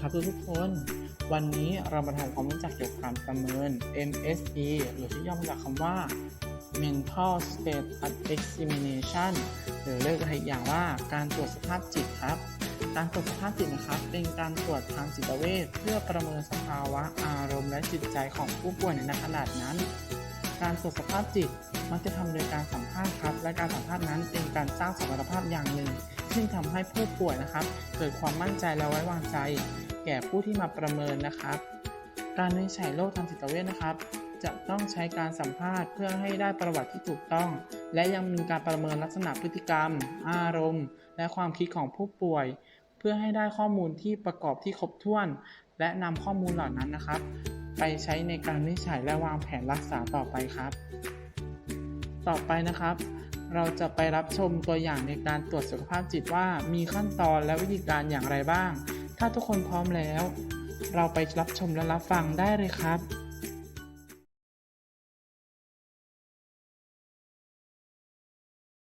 ครับทุกๆคน วันนี้เรามาทำความรู้จักเกี่ยวกับการประเมิน MSE หรือที่ย่อมาจากคำว่า Mental State Examination หรือเรียกอีกอย่างว่าการตรวจสภาพจิตครับ การตรวจสภาพจิตนะครับ เป็นการตรวจทางจิตเวชเพื่อประเมินสภาวะอารมณ์และจิตใจของผู้ป่วยในขนาดนั้น การตรวจสภาพจิตมักจะทำโดยการสัมภาษณ์ครับ และการสัมภาษณ์นั้นเป็นการสร้างสมรรถภาพอย่างหนึ่งซึ่งทำให้ผู้ป่วยนะครับ เกิดความมั่นใจและไว้วางใจ แก่ผู้ที่มาประเมินนะครับ การวินิจฉัยโรคทางจิตเวชนะครับ จะต้องใช้การสัมภาษณ์เพื่อให้ได้ประวัติที่ถูกต้อง และยังมีการประเมินลักษณะพฤติกรรม อารมณ์ และความคิดของผู้ป่วย เพื่อให้ได้ข้อมูลที่ประกอบที่ครบถ้วน และนำข้อมูลเหล่านั้นนะครับ ไปใช้ในการวินิจฉัยและวางแผนรักษาต่อไปครับ ต่อไปนะครับเราจะไปรับชมตัวอย่างในการตรวจสุขภาพจิตว่ามีขั้นตอนและวิธีการอย่างไรบ้าง ถ้าทุกคนพร้อมแล้ว เราไปรับชมและรับฟังได้เลยครับ